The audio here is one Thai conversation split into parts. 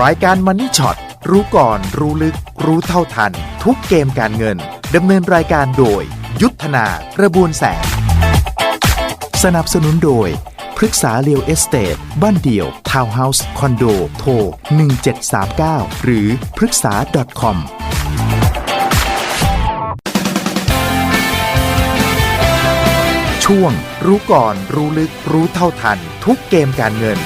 รายการมันนี่ช็อตรู้ก่อนรู้ลึก รู้เท่าทัน ทุกเกมการเงินดำเนินรายการโดย ยุทธนากระบวนแสง สนับสนุนโดยพฤกษาเรียวเอสเตทบ้านเดี่ยว ทาวน์เฮาส์ คอนโด โทร 1739 หรือพฤกษา .com ช่วง รู้ก่อนรู้ลึกรู้เท่าทัน ทุกเกมการเงิน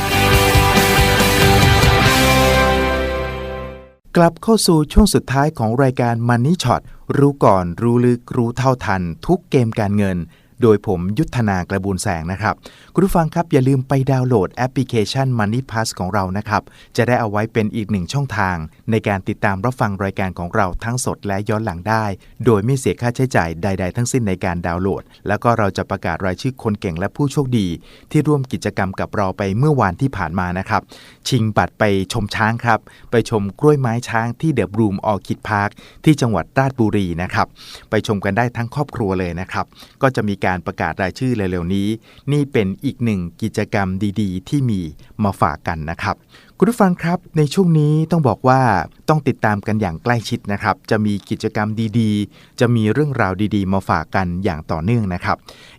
กลับเข้าสู่ช่วงสุดท้ายของรายการ Money Shot รู้ก่อนรู้ลึกรู้เท่าทัน ทุกเกมการเงิน โดยผมยุทธนากระบูลแสงนะครับ คุณผู้ฟังครับอย่าลืมไปดาวน์โหลดแอปพลิเคชัน Money Pass ของเรานะครับ จะได้เอาไว้เป็นอีกหนึ่งช่องทาง ในการติดตามรับฟังรายการของเราทั้งสดและย้อนหลังได้ โดยไม่เสียค่าใช้จ่ายใด ๆ ทั้งสิ้นในการดาวน์โหลด แล้วก็เราจะประกาศรายชื่อคนเก่งและผู้โชคดี ที่ร่วมกิจกรรมกับเราไปเมื่อวานที่ผ่านมานะครับชิงบัตรไปชมช้างครับไปชมกล้วยไม้ช้างที่เดอะบรูมออคิดพาร์คที่จังหวัดราชบุรีนะครับไปชมกันได้ทั้งครอบครัวเลยนะครับก็จะมีการประกาศรายชื่อเร็วๆนี้ นี่เป็นอีกหนึ่งกิจกรรมดีๆ ที่มีมาฝากกันนะครับคุณผู้ฟังครับ ในช่วงนี้ต้องบอกว่าต้องติดตามกันอย่างใกล้ชิดนะครับ จะมีกิจกรรมดีๆ จะมีเรื่องราวดีๆ มาฝากกันอย่างต่อเนื่องนะครับ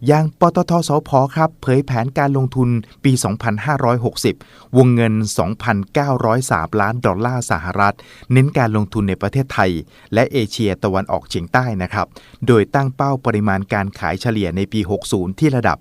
อย่างปตทสพครับ เผยแผนการลงทุนปี 2560 วงเงิน 2,903 ล้านดอลลาร์สหรัฐ เน้นการลงทุนในประเทศไทย และเอเชียตะวันออกเฉียงใต้นะครับ โดยตั้งเป้าปริมาณการขายเฉลี่ยในปี 60 ที่ระดับ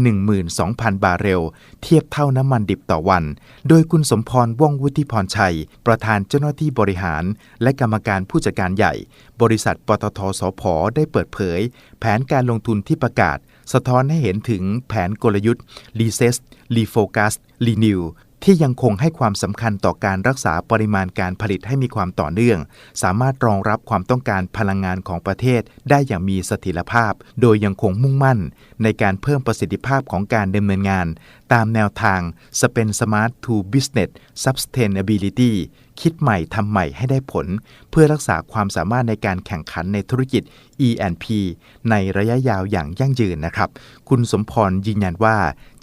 312,000 บาร์เรล เทียบเท่าน้ำมันดิบต่อวัน โดยคุณสมพร ว่องวุฒิพรชัย ประธานเจ้าหน้าที่บริหาร และกรรมการผู้จัดการใหญ่ บริษัทปตทสพได้เปิดเผย แผนการลงทุนที่ประกาศ สะท้อนให้เห็นถึงแผนกลยุทธ์รีเซสรีโฟกัสรีนิว ที่ยังคงให้ความสำคัญต่อการรักษาปริมาณการผลิตให้มีความต่อเนื่อง สามารถรองรับความต้องการพลังงานของประเทศได้อย่างมีเสถียรภาพ โดยยังคงมุ่งมั่น ในการเพิ่มประสิทธิภาพของการดำเนินงาน ตามแนวทาง s p e n Smart to Business Sustainability คิดใหม่ทำใหม่ให้ได้ผล เพื่อรักษาความสามารถในการแข่งขันในธุรกิจ E&P ในระยะยาวอย่างยั่งยืนนะครับ คุณสมพรยืนยันว่า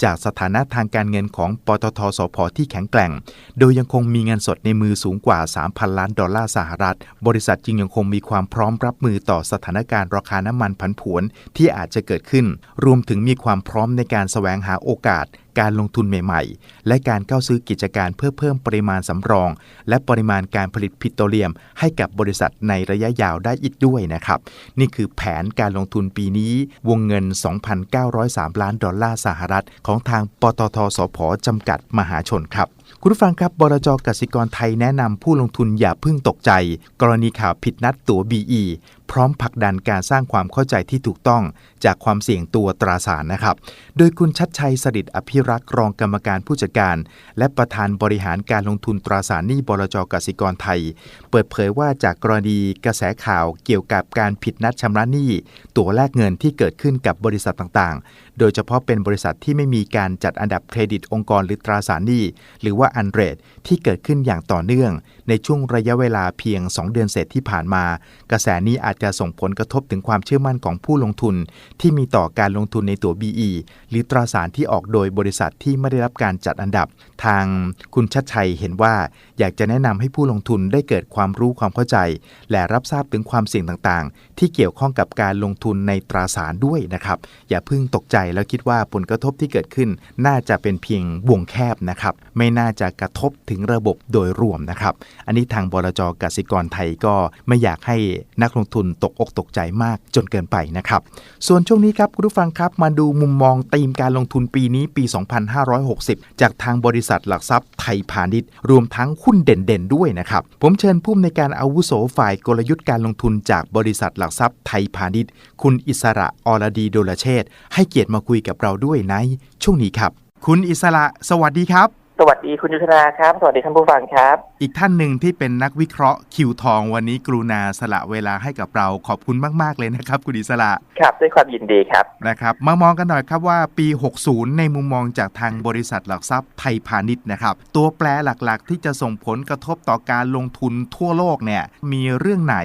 จากสถานะทางการเงินของปตทสพที่แข็งแกร่ง โดยยังคงมีเงินสดในมือสูงกว่า 3,000 ล้านดอลลาร์สหรัฐ บริษัทจึงยังคงมีความพร้อมรับมือต่อสถานการณ์ราคาน้ำมันผันผวนที่อาจจะเกิดขึ้น รวมถึงมีความพร้อมในการแสวงหาโอกาส การลงทุนใหม่ๆ และการเข้าซื้อกิจการเพื่อเพิ่มปริมาณสำรอง และปริมาณการผลิตปิโตรเลียม ให้กับบริษัทในระยะยาวได้อีกด้วยนะครับ นี่คือแผนการลงทุนปีนี้ วงเงิน 2,903 ล้านดอลลาร์สหรัฐ ของทางปตทสพจำกัดมหาชนครับคุณผู้ฟังครับบรจกสิกรไทยแนะนำผู้ลงทุนอย่าเพิ่งตกใจ กรณีข่าวผิดนัดตั๋ว BE พร้อมผลักดันการสร้างความเข้าใจที่ถูกต้องจากความเสี่ยงตัวตราสารนะครับ โดยคุณชัดชัยสดิตอภิรักษ์รองกรรมการผู้จัดการ และประธานบริหารการลงทุนตราสารหนี้บรจกสิกรไทย เปิดเผยว่าจากกรณีกระแสข่าวเกี่ยวกับการผิดนัดชำระหนี้ตั๋วแลกเงินที่เกิดขึ้นกับบริษัทต่างๆ โดยเฉพาะเป็นบริษัทที่ไม่มีการจัดอันดับเครดิตองค์กรหรือตราสารหนี้หรือว่าอันเรทที่เกิดขึ้นอย่างต่อเนื่อง ในช่วงระยะเวลาเพียง 2 เดือนเศษที่ผ่านมา กระแสนี้อาจจะส่งผลกระทบถึงความเชื่อมั่นของผู้ลงทุน ที่มีต่อการลงทุนในตัว BE หรือตราสารที่ออกโดยบริษัทที่ไม่ได้รับการจัดอันดับ ทางคุณชัดชัยเห็นว่าอยากจะแนะนำให้ผู้ลงทุนได้เกิดความรู้ความเข้าใจ และรับทราบถึงความเสี่ยงต่างๆ ที่เกี่ยวข้องกับการลงทุนในตราสารด้วยนะครับ อย่าเพิ่งตกใจแล้วคิดว่าผลกระทบที่เกิดขึ้น น่าจะเป็นเพียงวงแคบนะครับ ไม่น่าจะกระทบถึงระบบโดยรวมนะครับ อันนี้ทางบลจกสิกรไทยก็ไม่อยากให้นักลงทุนตกอกตกใจมากจนเกินไปนะครับ ส่วนช่วงนี้ครับคุณผู้ฟังครับมาดูมุมมองธีมการลงทุนปีนี้ปี 2560 จากทางบริษัทหลักทรัพย์ไทยพาณิชย์ รวมทั้งหุ้นเด่นๆด้วยนะครับ ผมเชิญผู้อำนวยการอาวุโสฝ่ายกลยุทธ์การลงทุนจากบริษัทหลักทรัพย์ไทยพาณิชย์ คุณอิสระอรดีโดลเชษให้เกียรติมาคุยกับเราด้วยในช่วงนี้ครับ คุณอิสระสวัสดีครับ สวัสดีคุณยุทธนาครับ สวัสดีท่านผู้ฟังครับ อีกท่านหนึ่งที่เป็นนักวิเคราะห์คิวทองวันนี้กรุณาสละเวลาให้กับเราขอบคุณมาก ๆ เลยนะครับ คุณอิสระครับด้วยความยินดีครับนะครับ มามองกันหน่อยครับว่าปี 60 ในมุมมองจากทางบริษัทหลักทรัพย์ไทยพาณิชย์นะครับ ตัวแปรหลักๆ ที่จะส่งผลกระทบต่อการลงทุนทั่วโลกเนี่ยมีเรื่องไหน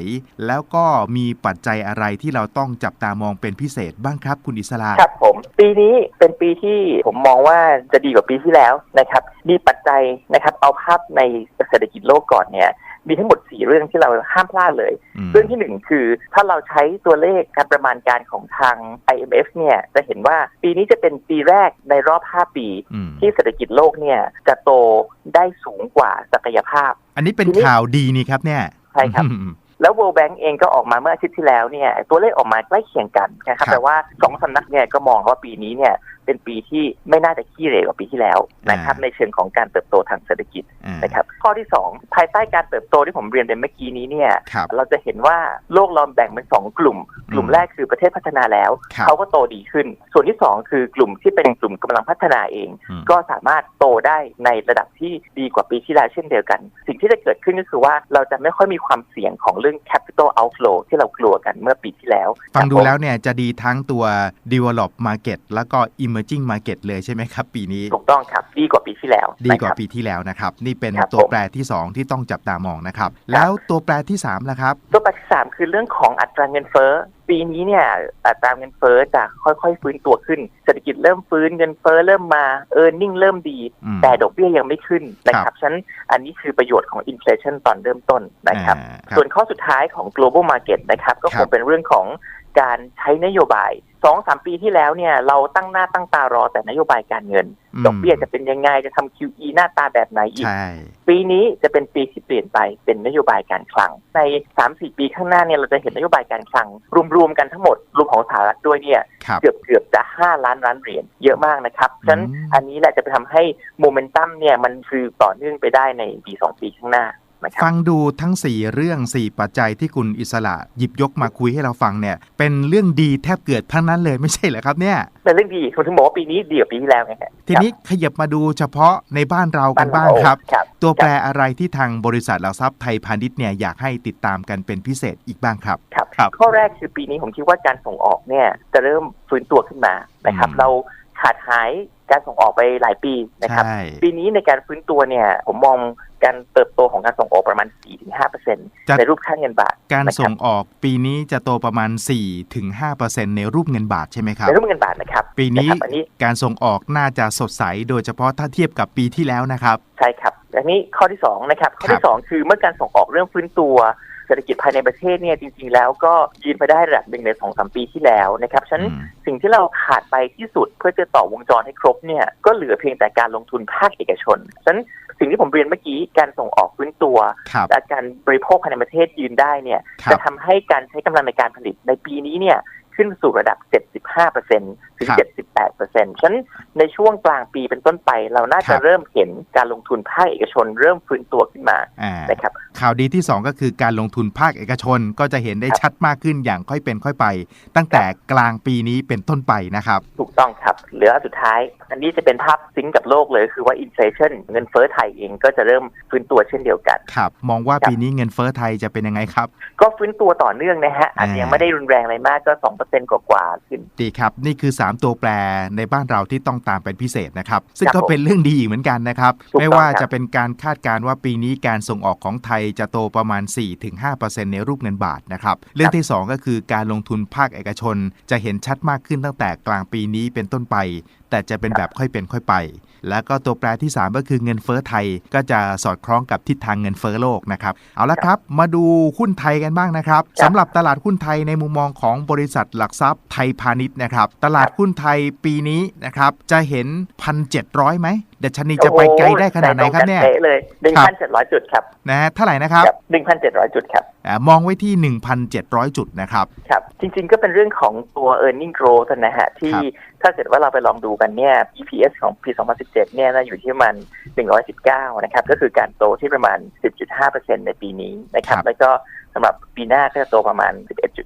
แล้วก็มีปัจจัยอะไรที่เราต้องจับตามองเป็นพิเศษบ้างครับคุณอิสระครับผมปีนี้เป็นปีที่ผมมองว่าจะดีกว่าปีที่แล้วนะครับมีปัจจัยนะครับ เอาภาพในเศรษฐกิจโลกก่อนเนี่ย มีทั้งหมด 4 เรื่องที่เราห้ามพลาดเลยอืมเรื่องที่หนึ่งคือ ถ้าเราใช้ตัวเลขการประมาณการของทาง IMF เนี่ยจะเห็นว่าปีนี้จะเป็นปีแรกในรอบ 5 ปีอืมที่เศรษฐกิจโลกเนี่ยจะโตได้สูงกว่าศักยภาพ อันนี้เป็นทีนี้ข่าวดีนี่ครับเนี่ยใช่ครับอืมแล้ว World Bank เองก็ออกมาเมื่ออาทิตย์ที่แล้วเนี่ยตัวเลขออกมาใกล้เคียงกันนะครัครับบแต่ว่าสองสำนักเนี่ยก็มองว่าปีนี้เนี่ย เป็นปีที่ไม่น่าจะขี้เหร่กว่าปีที่แล้วนะครับในเชิงของการเติบโตทางเศรษฐกิจอ่านะครับข้อที่ 2 ภายใต้การเติบโตที่ผมเรียนไปเมื่อกี้นี้เนี่ยครับเราจะเห็นว่าโลกเราแบ่งเป็นสองกลุ่ม กลุ่มอืมแรกคือประเทศพัฒนาแล้วครับเขาก็โตดีขึ้น ส่วนที่ 2 คือกลุ่มที่เป็นกลุ่มกำลังพัฒนาเองอืมก็สามารถโตได้ในระดับที่ดีกว่าปีที่แล้วเช่นเดียวกัน สิ่งที่จะเกิดขึ้นก็คือว่าเราจะไม่ค่อยมีความเสี่ยงของเรื่อง capital outflow ที่เรากลัวกันเมื่อปีที่แล้ว ฟังดูครับผมแล้วเนี่ยจะดีทั้งตัว develop market แล้วก็ emerging market เลยใช่ไหมครับ ปีนี้ ถูกต้องครับ ดีกว่าปีที่แล้ว ดีกว่านะครับปีที่แล้วนะครับ นี่เป็นครับตัวผมแปรที่ 2 ที่ต้องจับตามองนะครับ แล้วตัวแปรที่3ล่ะครับ ตัวปัจจัยสามคือเรื่องของอัตราเงินเฟ้อปีนี้เนี่ยอัตราเงินเฟ้อจะค่อยๆ ฟื้นตัวขึ้น เศรษฐกิจเริ่มฟื้นเงินเฟ้อเริ่มมาเออร์เน็งเริ่มดีอืมแต่ดอกเบี้ยยังไม่ขึ้นนะคครัรับบฉะนั้นอันนี้คือประโยชน์ของอินฟลชันตอนเริ่มต้นนะครับอ่าครับส่วนข้อสุดท้ายของ global market นะครับก็คครับงเป็นเรื่องของการใช้นโยบาย สองสามปีที่แล้วเนี่ยเราตั้งหน้าตั้งตารอแต่นโยบายการเงินมดอกเบี้ยจะเป็นยังไงจะทำ QE หน้าตาแบบไหนอีกใช่ปีนี้จะเป็นปีที่เปลี่ยนไปเป็นนโยบายการคลัง ใน3-4ปีข้างหน้าเนี่ยเราจะเห็นนโยบายการคลัง รวมๆกันทั้งหมดรวมของสหรัฐด้วยเนี่ยครับเกือบเกือบๆจะ5ล้านล้านเหรียญเยอะมากนะครับฉะนั้นอืมอันนี้แหละจะไปทำให้โมเมนตัมเนี่ยมันคือต่อเนื่องไปได้ในปี2ปีข้างหน้านะครับ ฟังดูทั้ง 4 เรื่อง 4 ปัจจัยที่คุณอิสระหยิบยกมาคุยให้เราฟังเนี่ย เป็นเรื่องดีแทบเกิดทั้งนั้นเลยไม่ใช่เหรอครับเนี่ยเป็นเรื่องดีผมถึงบอกว่าปีนี้ดีกว่าปีที่แล้วไงฮะทีนี้ขยับมาดูเฉพาะในบ้านเรากันบ้างครับครับ ตัวแปรอะไรที่ทางบริษัทหลักทรัพย์ไทยพาณิชย์เนี่ยอยากให้ติดตามกันเป็นพิเศษอีกบ้างครับครับครับข้อแรกคือปีนี้ผมคิดว่าการส่งออกเนี่ยจะเริ่มฟื้นตัวขึ้นมานะครับอืมเราขาดหาย การส่งออกไปหลายปีนะครับ ใช่ ปีนี้ในการฟื้นตัวเนี่ย ผมมองการเติบโตของการส่งออกประมาณ4-5%จะในรูปค่าเงินบาทการนะครับส่งออกปีนี้จะโตประมาณ 4-5%ในรูปเงินบาทใช่ไหมครับ ในรูปเงินบาทนะครับปีนี้ะครับอันนี้การส่งออกน่าจะสดใสโดยเฉพาะถ้าเทียบกับปีที่แล้วนะครับ ใช่ครับ อันนี้ข้อที่สองนะครับ ข้อครัที่บ สองคือเมื่อการส่งออกเริ่มฟื้นตัว เศรษฐกิจภายในประเทศเนี่ยจริงๆแล้วก็ยืนไปได้ระดับหนึ่งในสองสามปีที่แล้วนะครับฉะนั้นอืมสิ่งที่เราขาดไปที่สุดเพื่อจะต่อวงจรให้ครบเนี่ยก็เหลือเพียงแต่การลงทุนภาคเอกชนฉะนั้นสิ่งที่ผมเรียนเมื่อกี้การส่งออกฟื้นตัวครับและการบริโภคภายในประเทศยืนได้เนี่ยครับจะทำให้การใช้กำลังในการผลิตในปีนี้เนี่ยขึ้นสู่ระดับ 75%ถึง 78%ฉะนั้นในช่วงกลางปีเป็นต้นไป เราน่าครัจะบเริ่มเห็นการลงทุนภาคเอกชน เริ่มฟื้นตัวขึ้นมาอ่านะครับข่าวดีที่ 2 ก็คือการลงทุนภาคเอกชนก็จะเห็นได้ชัดมากขึ้นอย่างค่อยเป็นค่อยไป ตั้งแต่กลางปีนี้เป็นต้นไปนะครับ ถูกต้องครับเหลือสุดท้าย อันนี้จะเป็นภาพซิงก์กับโลกเลยคือว่าอินฟลชันเงินเฟ้อไทยเองก็จะเริ่มฟื้นตัวเช่นเดียวกันครับมองว่าครับปีนี้เงินเฟ้อไทยจะเป็นยังไงครับ ก็ฟื้นตัวต่อเนื่องนะฮะอาจจะยังอ่าไม่ได้รุนแรงอะไรมากก็2%กว่าๆขึ้นดีครับนี่คือ3ตัวแปรในบ้านเราที่ต้องตามเป็นพิเศษนะครับ ซึ่งครับก็เป็นเรื่องดีอีกเหมือนกันนะครับถูกต้องไม่ว่าครับจะเป็นการคาดการณ์ว่าปีนี้การส่งออกของไทยจะโตประมาณ 4-5%ในรูปเงินบาทนะครับ เรื่องที่ 2 ก็คือการลงทุนภาคเอกชน จะเห็นชัดมากขึ้นตั้งแต่กลางปีนี้เป็นต้นไปแต่จะเป็นแบบค่อยเป็นค่อยไป แล้วก็ตัวแปรที่ 3 ก็คือเงินเฟ้อไทยก็จะสอดคล้องกับทิศทางเงินเฟ้อโลกนะครับ เอาละครับ มาดูหุ้นไทยกันบ้างนะครับครับสำหรับตลาดหุ้นไทยในมุมมองของบริษัทหลักทรัพย์ไทยพาณิชย์นะครับ ตลาดหุ้นไทยปีนี้นะครับจะเห็น 1,700ไหมดัชนีจะไปไกลได้ขนาดไหนครับเนี่ยโอ้โหแต่ตงกันป๊ะเลย1,700จุดครับนะฮะเท่าไหร่นะครับครับ1,700จุดครับอ่ามองไว้ที่1,700จุดนะครับครับ จริง ๆ ก็เป็นเรื่องของตัว e a r n i n g growth นะฮะ ที่ครับถ้าเกิดว่าเราไปลองดูกันเนี่ย EPS ของปี 2017 เนี่ยนะอยู่ที่ประมาณ119 นะครับ ก็คือการโตที่ประมาณ 10.5%ในปีนี้นะครับครับแล้วก็สำหรับปีหน้าก็จะโตประมาณ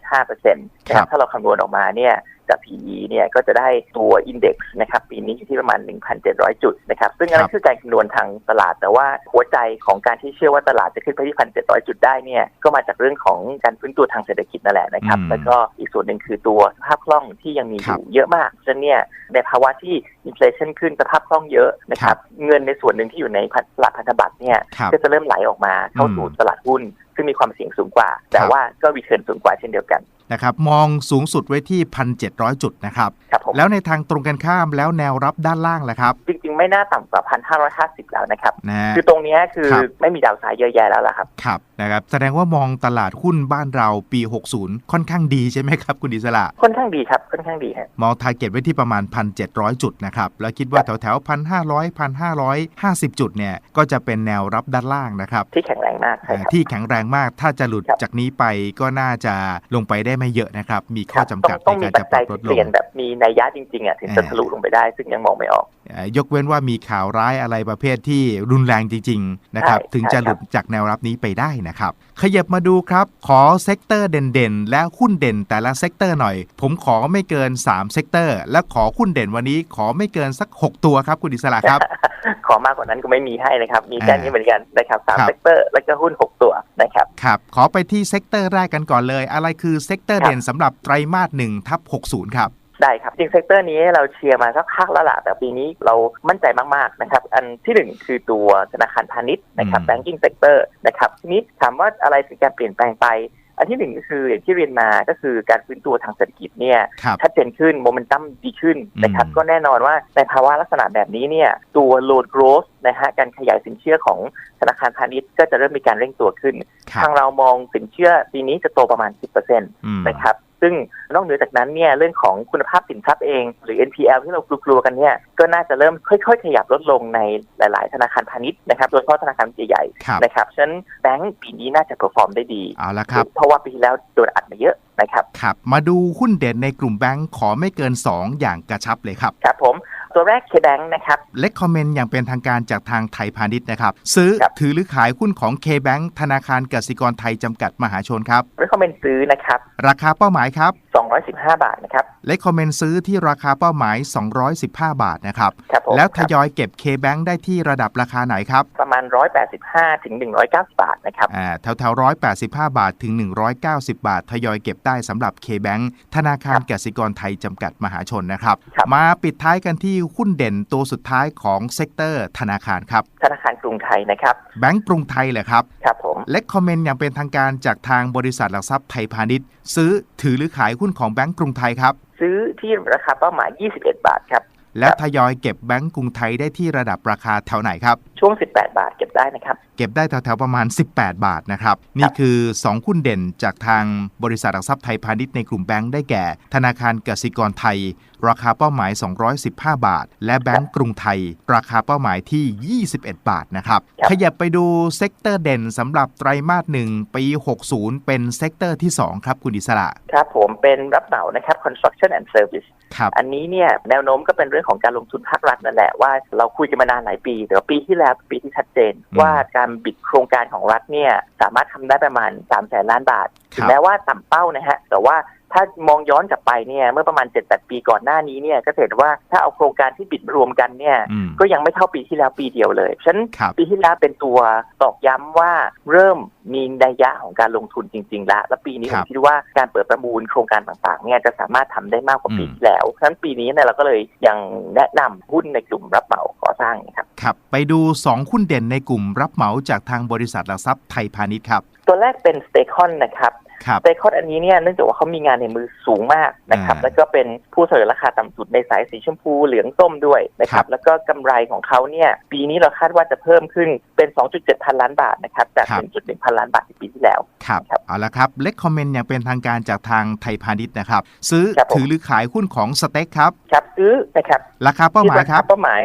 11.5%นะคครัรับบถ้าเราคำนวณออกมาเนี่ย จาก PE เนี่ยก็จะได้ตัว Index นะครับปีนี้อยู่ที่ประมาณ 1,700 จุดนะครับซึ่งอันนั้นคือการคำนวณทางตลาด แต่ว่าหัวใจของการที่เชื่อว่าตลาดจะขึ้นไปที่ 1,700 จุดได้เนี่ยก็มาจากเรื่องของการฟื้นตัวทางเศรษฐกิจนั่นแหละนะครับอืมแล้วก็อีกส่วนหนึ่งคือตัวสภาพคล่องที่ยังมีอครับยู่เยอะมากฉะนั้นเนี่ยในภาวะที่อินฟลชันขึ้นสภาพคล่องเยอะนะคครัรับบเงินในส่วนหนึ่งที่อยู่ในตลาดพันธบัตรเนี่ยครับก็จะเริ่มไหลออกมาเข้าสู่อืมตลาดหุ้น ซึ่งมีความเสี่ยงสูงกว่า แต่ว่าก็รีเทิร์นสูงกว่าเช่นเดียวกันนะครับมองสูงสุดไว้ที่ 1,700 จุดนะครับครับผมแล้วในทางตรงกันข้ามแล้วแนวรับด้านล่างล่ะครับ จริง ๆ ไม่น่าต่ำกว่าพันห้าร้อยห้าสิบแล้วนะครับนะฮะคือตรงเนี้ยคือครับไม่มีดาวสายเยอะแยะแล้วล่ะครับครับนะครับแสดงว่ามองตลาดหุ้นบ้านเราปี 60 ค่อนข้างดีใช่ไหมครับ คุณอิสระค่อนข้างดีครับค่อนข้างดีครับมองทาร์เก็ตไว้ที่ประมาณ 1,700 จุดนะครับแล้วคิดว่าแถวแถวพันห้าร้อยพันห้าร้อยห้าสิบจุดเนี่ยก็จะเป็นแนวรับด้านล่างนะครับที่แข็งแรงมากใช่อ่าครับที่แข็งแรงมาก ถ้าจะหลุดครับจากนี้ไปก็น่าจะลงไปได้ไม่เยอะนะครับ มีข้อจำกัดต้องในมีการปัจจะปจัรัยบลดที่ลเปลี่ยนงแบบมีนัยยะจริงๆอะถึงจะอ่าทะลุลงไปได้ ซึ่งยังมองไม่ออกเอ่อยกเว้นว่ามีข่าวร้ายอะไรประเภทที่รุนแรงจริง ๆ นะครับใช่ถึงจะใช่หลุดจากแนวรับนี้ไปได้นะครับ ขยับมาดูครับ ขอเซกเตอร์เด่นๆ และหุ้นเด่นแต่ละเซกเตอร์หน่อย ผมขอไม่เกิน3เซกเตอร์ และขอหุ้นเด่นวันนี้ขอไม่เกินสัก 6 ตัวครับคุณอิสระครับ ขอมากกว่านั้นก็ไม่มีให้นะครับ มีแค่อ่านี้เหมือนกันนะครับสามครับเซกเตอร์ แล้วก็หุ้นหกตัวนะครับครับ ขอไปที่เซกเตอร์แรกกันก่อนเลย อะไรคือเซกเตอร์ครับเด่นสำหรับไตรมาส1ทับ60ครับได้ครับจริงเซกเตอร์นี้เราเชียร์มาสักพักแล้วล่ะแต่ปีนี้เรามั่นใจมากๆนะครับอันที่หนึ่งคือตัวธนาคารพาณิชย์นะครับอืม banking sector นะครับทีนี้ถามว่าอะไรถึงการเปลี่ยนแปลงไป อันที่หนึ่งก็คืออย่างที่เรียนมาก็คือการฟื้นตัวทางเศรษฐกิจเนี่ยครับชัดเจนขึ้นโมเมนตัมดีขึ้นนะครับอืมก็แน่นอนว่าในภาวะลักษณะแบบนี้เนี่ยตัว load growth นะฮะการขยายสินเชื่อของธนาคารพาณิชย์ก็จะเริ่มมีการเร่งตัวขึ้นครัทาบงเรามองสินเชื่อปีนี้จะโตประมาณ 10%อืมนะครับ ซึ่งนอกเหนือจากนั้นเนี่ยเรื่องของคุณภาพสินทรัพย์เอง หรือ NPL ที่เรากลัวๆกันเนี่ยก็น่าจะเริ่มค่อยๆ ขยับลดลงในหลาย ๆ ธนาคารพาณิชย์นะครับโดยเฉพาะธนาคารใหญ่ครับๆนะครับฉะนั้นแบงก์ปีนี้น่าจะเ e อร์ฟอร์มได้ดีเอาละครับเพราะว่าปีที่แล้วโดนอัดมาเยอะนะครับครับ มาดูหุ้นเด่นในกลุ่มแบงค์ขอไม่เกิน 2 อย่างกระชับเลยครับครับผม ตัวแรก KBank นะครับเล็กคอมเมนต์อย่างเป็นทางการจากทางไทยพาณิชย์นะครับ ซื้อครับถือหรือขายหุ้นของ K-Bank ธนาคารกสิกรไทยจำกัดมหาชนครับเรคคอมเมนต์ซื้อนะครับ ราคาเป้าหมายครับ 215 บาทนะครับเล็กคอมเมนต์ซื้อที่ราคาเป้าหมาย 215 บาทนะครับครับผมแล้วทครับยอยเก็บ K-Bank ได้ที่ระดับราคาไหนครับ ประมาณ 185ถึง190 บาทนะครับอ่าแถวแถว185 บาทถึง 190 บาท ทยอยเก็บได้สำหรับ K-Bank ธนาคารกสิกรไทยจำกัดมหาชนนะครับครับมาปิดท้ายกันที่หุ้นเด่นตัวสุดท้ายของเซกเตอร์ ธนาคารครับ ธนาคารกรุงไทยนะครับ แบงก์กรุงไทยเหรอครับ ครับผมเล็กคอมเมนต์อย่างเป็นทางการจากทางบริษัทหลักทรัพย์ไทยพาณิชย์ ซื้อถือหรือขายหุ้นของแบงก์กรุงไทยครับ ซื้อที่ราคาเป้าหมาย 21 บาทครับ และครับทยอยเก็บแบงก์กรุงไทยได้ที่ระดับราคาแถวไหนครับ ช่วง 18 บาทเก็บได้นะครับ เก็บได้แถวๆประมาณ 18 บาทนะครับ นี่คือ2หุ้นเด่นจากทางบริษัทหลักทรัพย์ไทยพาณิชย์ในกลุ่มแบงก์ได้แก่ ธนาคารกสิกรไทย ราคาเป้าหมาย 215 บาท และแบงก์กรุงไทย ราคาเป้าหมายที่ 21 บาทนะครับครับขยับไปดูเซกเตอร์เด่นสำหรับไตรมาสหนึ่งปี 60 เป็นเซกเตอร์ที่ 2 ครับคุณอิสระครับผมเป็นรับเหมานะครับ construction and service ครับอันนี้เนี่ยแนวโน้มก็เป็นเรื่องของการลงทุนภาครัฐนั่นแหละว่าเราคุยกันมานานหลายปีแต่ว่าปีที่แล้วเป็นปีที่ชัดเจนอืมว่าการบิดโครงการของรัฐเนี่ยสามารถทำได้ประมาณ3แสนล้านบาทครับถึงแม้ว่าต่ำเป้านะฮะแต่ว่า ถ้ามองย้อนกลับไปเนี่ยเมื่อประมาณ7-8ปีก่อนหน้านี้เนี่ยก็จะเห็นว่าถ้าเอาโครงการที่บิดรวมกันเนี่ยอืมก็ยังไม่เท่าปีที่แล้วปีเดียวเลยฉะนั้นครับปีที่แล้วเป็นตัวตอกย้ำว่าเริ่มมีนัยยะของการลงทุนจริงๆแล้วและปีนี้คผรัมบคิดว่าการเปิดประมูลโครงการต่างๆเนี่ยจะสามารถทำได้มากกว่าปีอืมที่แล้วฉะนั้นปีนี้เนี่ยเราก็เลยยังแนะนำหุ้นในกลุ่มรับเหมาก่อสร้างนะครับครับ ไปดู 2 หุ้นเด่นในกลุ่มรับเหมาจากทางบริษัทหลักทรัพย์ไทยพาณิชย์ครับ ตัวแรกเป็นสเตคอนนะครับครับส เตคอนอันนี้เนี่ยเนื่องจากว่าเขามีงานในมือสูงมากนะครับอ่าแล้วก็เป็นผู้เสนอราคาต่ำสุดในสายสีชมพูเหลืองส้มด้วยนะคครัรับบแล้วก็กำไรของเขาเนี่ยปีนี้เราคาดว่าจะเพิ่มขึ้นเป็น 2.7 พันล้านบาทนะครับจากครับ1.1 พันล้านบาทในปีที่แล้วครับครับเอาละครับเล็กคอมเมนต์อย่างเป็นทางการจากทางไทยพาณิชย์นะครับ ซื้อครับผมถือหรือขายหุ้นของสเต็กครับครับซื้อนะครับราคาเป้าหมายครับที่ราคเป้าหมาย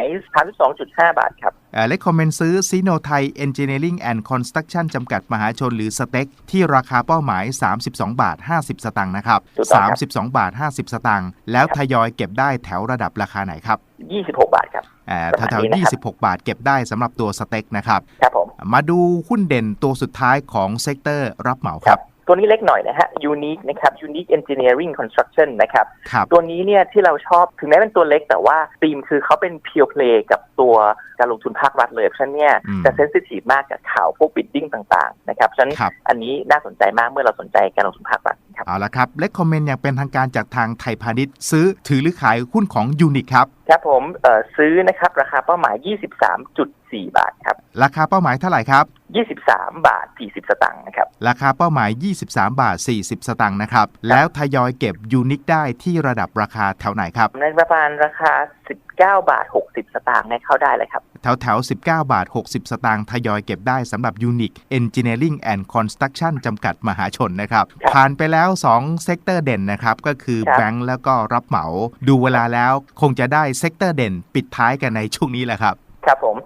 32.5 บาทครับเล็กคอมเมนต์ซื้อซีโนไทยเอนจิเนียริงแอนด์คอนสตรักชั่นจำกัดมหาชนหรือสเต็กที่ราคาเป้าหมาย 32 บาท 50 สตางค์นะครับถูกต้องครับ32 บาท 50 สตางค์แล้วทยอยเก็บได้แถวระดับราคาไหนครับ 26 บาทครับอ่าประมาณแถวนี้นะครับๆ26 บาทเก็บได้สำหรับตัวสเต็กนะครับ ครับผม มาดูหุ้นเด่นตัวสุดท้ายของเซกเตอร์รับเหมาครับ ตัวนี้เล็กหน่อยนะฮะ Unique นะครับ Unique Engineering Construction นะครับครับ ตัวนี้เนี่ยที่เราชอบถึงแม้เป็นตัวเล็กแต่ว่าธีมคือเขาเป็น pure play กับตัวการลงทุนภาครัฐเลยเพราะฉะนั้นเนี่ยอืมจะเซนซิทีฟมากกับข่าวพวก bidding ต่างๆนะครับฉะนั้นครับอันนี้น่าสนใจมากเมื่อเราสนใจการลงทุนภาครัฐครับเอาละครับเล็กคอมเมนต์อย่างเป็นทางการจากทางไทยพาณิชย์ซื้อถือหรือขายหุ้นของยูนิคครับ ครับผมเอ่อซื้อนะครับ ราคาเป้าหมาย 23.4 บาทครับ ราคาเป้าหมายเท่าไหร่ครับ 23 บาท 40 สตางค์นะครับ ราคาเป้าหมาย 23 บาท 40 สตางค์นะครับ แล้วทยอยเก็บยูนิคได้ที่ระดับราคาแถวไหนครับ ในประมาณราคา 19 บาท 60 สตางค์เนี่ยเข้าได้เลยครับ แถวแถวๆ19 บาท 60 สตางค์ทยอยเก็บได้สำหรับ Unique Engineering and Construction จำกัดมหาชนนะครับครับผ่านไปแล้ว 2 เซกเตอร์เด่นนะครับ ก็คือครับ แบงก์แล้วก็รับเหมา ดูเวลาแล้วคงจะได้เซกเตอร์เด่น ปิดท้ายกันในช่วงนี้แหละครับ ครับผม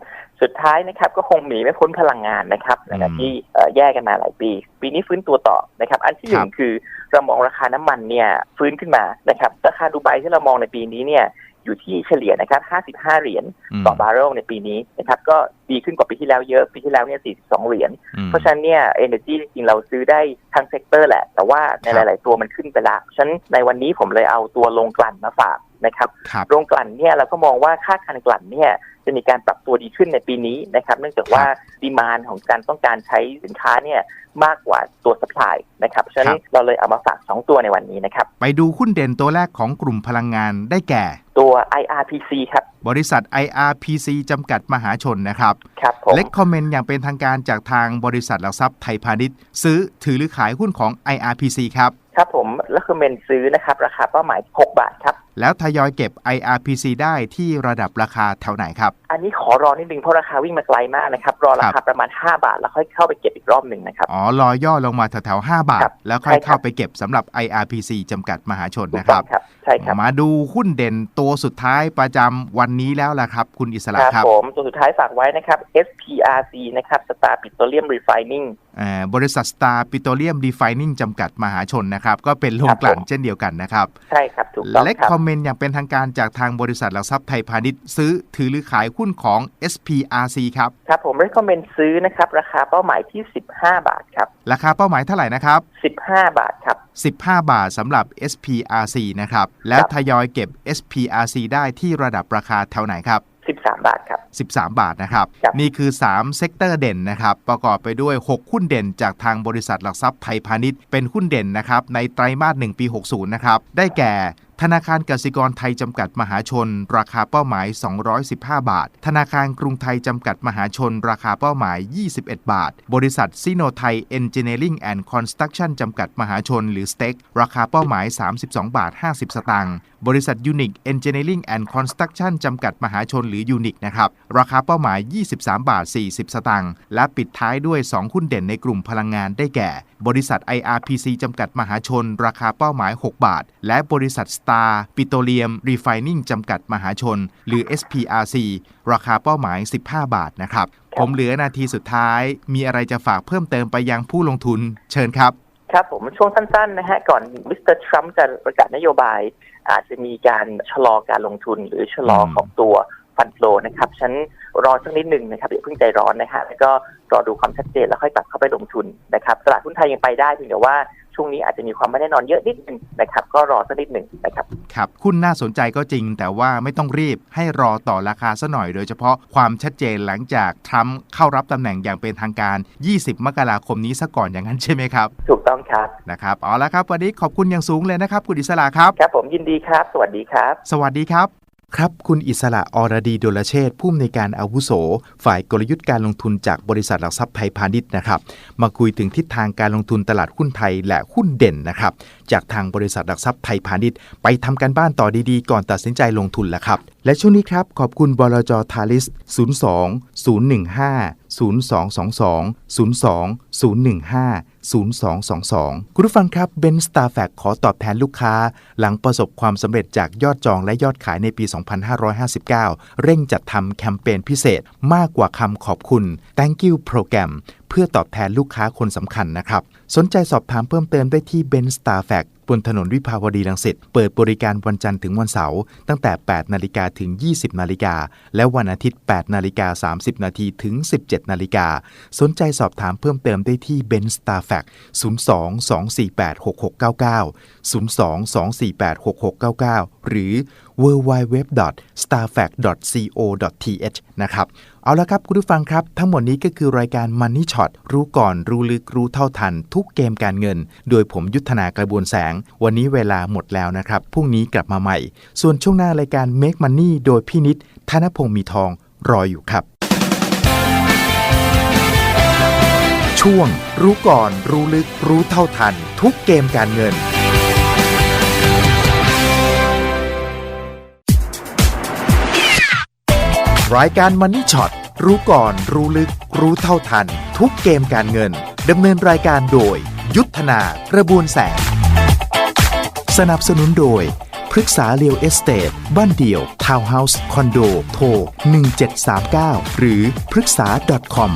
สุดท้ายนะครับก็คงหนีไม่พ้นพลังงานนะครับหลังจากอืมที่เอ่อแย่กันมาหลายปี ปีนี้ฟื้นตัวต่อนะครับ อันที่หนึ่ครังบคือเรามองราคาน้ำมันเนี่ยฟื้นขึ้นมานะครับราคาดูไบที่เรามองในปีนี้เนี่ยอยู่ที่เฉลี่ยนะครับ 55 เหรียญมต่อบาร์เรลในปีนี้นะครับ ก็ ดีขึ้นกว่าปีที่แล้วเยอะปีที่แล้วเนี่ย 42 เหรียญอืมเพราะฉะนั้นเนี่ยเอเนจีจริงๆเราซื้อได้ทั้งเซกเตอร์แหละ แต่ว่าในครัหบลาย ๆ ตัวมันขึ้นไปละเพราะฉะนั้นในวันนี้ผมเลยเอาตัวลงกลั่นมาฝากนะครับครับโรงกลั่นเนี่ยเราก็มองว่าค่าการกลั่นเนี่ยจะมีการปรับตัวดีขึ้นในปีนี้นะครับ เนื่องจากว่าดีมานของการต้องการใช้สินค้าเนี่ยมากกว่าตัวสปายนะครับเพราะฉะนั้นเราเลยเอามาฝาก 2 ตัวในวันนี้นะครับ ไปดูหุ้นเด่นตัวแรกของกลุ่มพลังงานได้แก่ ตัว IRPC ครับ บริษัท IRPC จำกัดมหาชนนะครับครับผมเล็กคอมเมนต์อย่างเป็นทางการจากทางบริษัทหลักทรัพย์ไทยพาณิชย์ ซื้อถือหรือขายหุ้นของ IRPC ครับ ครับผมแล้วคือเมนซื้อนะครับ ราคาเป้าหมาย 6 บาทครับ แล้วทยอยเก็บ IRPC ได้ที่ระดับราคาแถวไหนครับ อันนี้ขอรอนิดนึงเพราะราคาวิ่งมาไกลมากนะครับ รอราครัคาบประมาณ 5 บาท แล้วค่อยเข้าไปเก็บอีกรอบหนึ่งนะครับ อ๋อ รอย่อลงมาแถวๆ5บาทครับแล้วค่อยใช่ครับเข้าไปเก็บสำหรับ IRPC จำกัดมหาชนถูกนะคต้อรับงครับใช่ครับ มาดูหุ้นเด่นตัวสุดท้ายประจำวันนี้แล้วล่ะครับ คุณอิสระครับครับผมตัวสุดท้ายฝากไว้นะครับ SPRC นะครับ Star Petroleum Refining อ่าบริษัท Star Petroleum Refining จำกัดมหาชนนะครับ ก็เป็นโรงกลั่นครับผมเช่นเดียวกันนะครับ ใช่ครับ ถูกต้องเล็กครับคอมเมนต์อย่างเป็นทางการจากทางบริษัทหลักทรัพย์ไทยพาณิชย์ซื้อถือหรือขายหุ้นของ SPRC ครับ ครับ ผม recommend ซื้อนะครับ ราคาเป้าหมายที่ 15 บาทครับ ราคาเป้าหมายเท่าไหร่นะครับ 15 บาทครับ 15 บาทสำหรับ SPRC นะครับ แล้วครับทยอยเก็บ SPRC ได้ที่ระดับราคาเท่าไหนครับ13 บาทครับ 13 บาทนะครับ ครับ นี่คือ 3 เซกเตอร์เด่นนะครับ ประกอบไปด้วย 6 หุ้นเด่นจากทางบริษัทหลักทรัพย์ไทยพาณิชย์เป็นหุ้นเด่นนะครับในไตรมาส 1 ปี 60 นะครับ ได้แก่ ธนาคารกสิกรไทยจำกัดมหาชน ราคาเป้าหมาย 215 บาท ธนาคารกรุงไทยจำกัดมหาชน ราคาเป้าหมาย 21 บาท บริษัทซิโนไทยเอนจิเนียริงแอนด์คอนสตรักชั่นจำกัดมหาชน หรือสเต็กราคาเป้าหมาย 32 บาท 50 สตางค์ บริษัท Unique Engineering and Construction จำกัดมหาชนหรือ Unique นะครับ ราคาเป้าหมาย 23 บาท 40 สตางค์ และปิดท้ายด้วย 2 หุ้นเด่นในกลุ่มพลังงานได้แก่ บริษัท IRPC จำกัดมหาชน ราคาเป้าหมาย 6 บาท และบริษัท Star Petroleum Refining จำกัดมหาชน หรือ SPRC ราคาเป้าหมาย 15 บาทนะครับครับ ผมเหลือนาทีสุดท้าย มีอะไรจะฝากเพิ่มเติมไปยังผู้ลงทุน เชิญครับ ครับผมช่วงสั้นๆนะฮะก่อนมิสเตอร์ทรัมป์จะประกาศนโยบาย อาจจะมีการชะลอการลงทุนหรือชะลออืมของตัวฟันโฟลนะครับฉันรอสักนิดหนึ่งนะครับอย่าเพิ่งใจร้อนนะฮะแล้วก็รอดูความชัดเจนแล้วค่อยกลับเข้าไปลงทุนนะครับตลาดหุ้นไทยยังไปได้เพียงแต่ว่า ช่วงนี้อาจจะมีความไม่แน่นอนเยอะนิดนึงนะครับ ก็รอสักนิดหนึ่งนะครับครับหุ้นน่าสนใจก็จริง แต่ว่าไม่ต้องรีบให้รอต่อราคาซะหน่อยโดยเฉพาะความชัดเจนหลังจากทรัมป์เข้ารับตำแหน่งอย่างเป็นทางการ 20 มกราคมนี้ซะก่อนอย่างนั้นใช่ไหมครับ ถูกต้องครับนะครับเอาละครับ วันนี้ขอบคุณอย่างสูงเลยนะครับ คุณอิสระครับครับ ผมยินดีครับ สวัสดีครับ สวัสดีครับ ครับ คุณอิสระอรดีดลเชษผู้อำนวยการอาวุโส ฝ่ายกลยุทธ์การลงทุนจากบริษัทหลักทรัพย์ไทยพาณิชย์นะครับ มาคุยถึงทิศทางการลงทุนตลาดหุ้นไทยและหุ้นเด่นนะครับ จากทางบริษัทหลักทรัพย์ไทยพาณิชย์ไปทำการบ้านต่อดีๆ ก่อนตัดสินใจลงทุนแล้วครับ และช่วงนี้ครับขอบคุณบลจทาริส 02 015 0222 02 015 0222 คุณผู้ฟังครับเบนสตาร์แฟกขอตอบแทนลูกค้า หลังประสบความสำเร็จจากยอดจองและยอดขายในปี 2559 เร่งจัดทำแคมเปญพิเศษมากกว่าคำขอบคุณ Thank you โปรแกรมเพื่อตอบแทนลูกค้าคนสำคัญนะครับ สนใจสอบถามเพิ่มเติมได้ที่เบนสตาร์แฟก บนถนนวิภาวดีรังสิตเปิดบริการวันจันทร์ถึงวันเสาร์ตั้งแต่ 8 นาฬิกาถึง 20 นาฬิกา และวันอาทิตย์ 8 นาฬิกา 30 นาทีถึง 17 นาฬิกา สนใจสอบถามเพิ่มเติมได้ที่เบนสตาร์แฟก02 248 6699 02 248 6699 หรือ w w w s t a r f a c t c o th นะครับ เอาละครับคุณผู้ฟังครับ ทั้งหมดนี้ก็คือรายการ Money Shot รู้ก่อนรู้ลึกรู้เท่าทัน ทุกเกมการเงิน โดยผมยุทธนากระบวนแสง วันนี้เวลาหมดแล้วนะครับพรุ่งนี้กลับมาใหม่ ส่วนช่วงหน้ารายการ Make Money โดยพี่นิดธนพงศ์มีทองรออยู่ครับ ช่วง รู้ก่อน รู้ลึกรู้เท่าทัน ทุกเกมการเงิน รายการมันนี่ช็อตรู้ก่อน รู้ลึก รู้เท่าทัน ทุกเกมการเงินดำเนินรายการโดย ยุทธนากระบวนแสง สนับสนุนโดยพฤกษาเรียวเอสเตดบ้านเดี่ยว ทาวน์เฮาส์ คอนโด โทร 1739 หรือพฤกษา .com